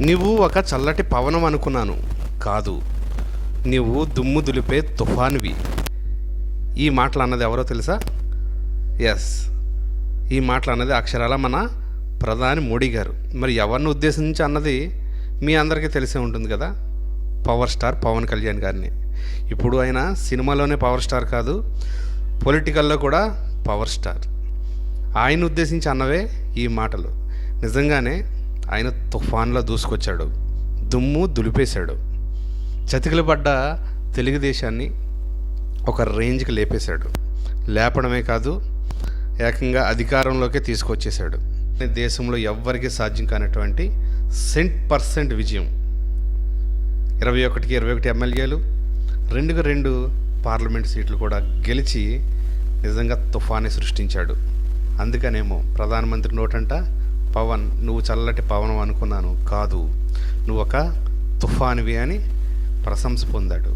నువ్వు ఒక చల్లటి పవనం అనుకున్నాను. కాదు నువ్వు దుమ్ము దులిపే తుఫానువి. ఈ మాటలు అన్నది ఎవరో తెలుసా? ఎస్ ఈ మాటలు అన్నది అక్షరాల మన ప్రధాని మోడీ గారు. మరి ఎవరిని ఉద్దేశించి అన్నది మీ అందరికీ తెలిసే ఉంటుంది కదా? పవర్ స్టార్ పవన్ కళ్యాణ్ గారిని. ఇప్పుడు ఆయన సినిమాలోనే పవర్ స్టార్ కాదు పొలిటికల్లో కూడా పవర్ స్టార్. ఆయన ఉద్దేశించి అన్నవే ఈ మాటలు. నిజంగానే ఆయన తుఫాన్లో దూసుకొచ్చాడు. దుమ్ము దులిపేశాడు. చతికిలు పడ్డ తెలుగుదేశాన్ని ఒక రేంజ్కి లేపేశాడు. లేపడమే కాదు ఏకంగా అధికారంలోకి తీసుకొచ్చేశాడు. దేశంలో ఎవ్వరికీ సాధ్యం కానటువంటి సెంట్ పర్సెంట్ విజయం. ఇరవై ఒకటికి ఇరవై ఒకటి ఎమ్మెల్యేలు రెండుకు రెండు పార్లమెంట్ సీట్లు కూడా గెలిచి నిజంగా తుఫాన్ని సృష్టించాడు. అందుకనేమో ప్రధానమంత్రి నోటంట పవన్ నువ్వు చల్లటి పవనం అనుకున్నాను. కాదు నువ్వు ఒక తుఫానువి అని ప్రశంస పొందాడు.